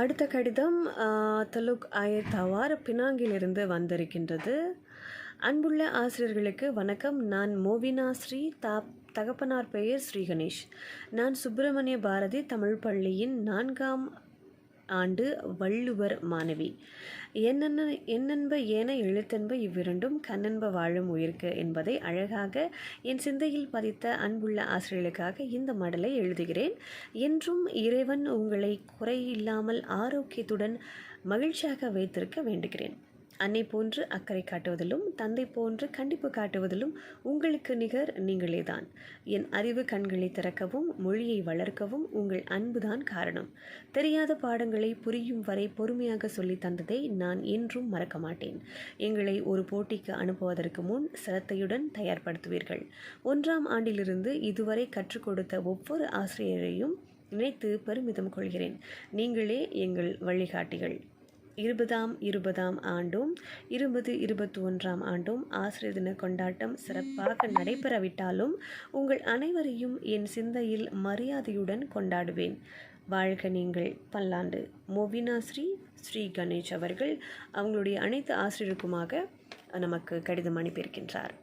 அடுத்த கடிதம் தலுக் ஆய தவார் பினாங்கிலிருந்து வந்திருக்கின்றது. அன்புள்ள ஆசிரியர்களுக்கு வணக்கம். நான் மோவினா ஸ்ரீ தாப் தகப்பனார் பெயர் ஸ்ரீ கணேஷ். நான் சுப்பிரமணிய பாரதி தமிழ் பள்ளியின் நான்காம் ஆண்டு வள்ளுவர் மாணவி. என்னென்ன என்னென்ப ஏன எழுத்தென்ப இவ்விரண்டும் கண்ணென்ப வாழும் உயிர்க்கு என்பதை அழகாக என் சிந்தையில் பதித்த அன்புள்ள ஆசிரியர்களுக்காக இந்த மடலை எழுதுகிறேன். என்றும் இறைவன் உங்களை குறையில்லாமல் ஆரோக்கியத்துடன் மகிழ்ச்சியாக வைத்திருக்க வேண்டுகிறேன். அன்னை போன்று அக்கறை காட்டுவதிலும் தந்தை போன்று கண்டிப்பு காட்டுவதிலும் உங்களுக்கு நிகர் நீங்களேதான். என் அறிவு கண்களை திறக்கவும் மொழியை வளர்க்கவும் உங்கள் அன்புதான் காரணம். தெரியாத பாடங்களை புரியும் வரை பொறுமையாக சொல்லி தந்ததை நான் என்றும் மறக்க மாட்டேன். எங்களை ஒரு போட்டிக்கு அனுப்புவதற்கு முன் சிரத்தையுடன் தயார்படுத்துவீர்கள். ஒன்றாம் ஆண்டிலிருந்து இதுவரை கற்றுக் கொடுத்த ஒவ்வொரு ஆசிரியரையும் நினைத்து பெருமிதம் கொள்கிறேன். நீங்களே எங்கள் வழிகாட்டிகள். இருபதாம் இருபதாம் ஆண்டும் இருபது இருபத்தி ஒன்றாம் ஆண்டும் ஆசிரியர் தின கொண்டாட்டம் சிறப்பாக நடைபெறவிட்டாலும் உங்கள் அனைவரையும் என் சிந்தையில் மரியாதையுடன் கொண்டாடுவேன். வாழ்க நீங்கள் பல்லாண்டு. மோவினா ஸ்ரீ ஸ்ரீ கணேஷ் அவர்கள் அவங்களுடைய அனைத்து ஆசிரியருக்குமாக நமக்கு கடிதம் அனுப்பியிருக்கின்றார்.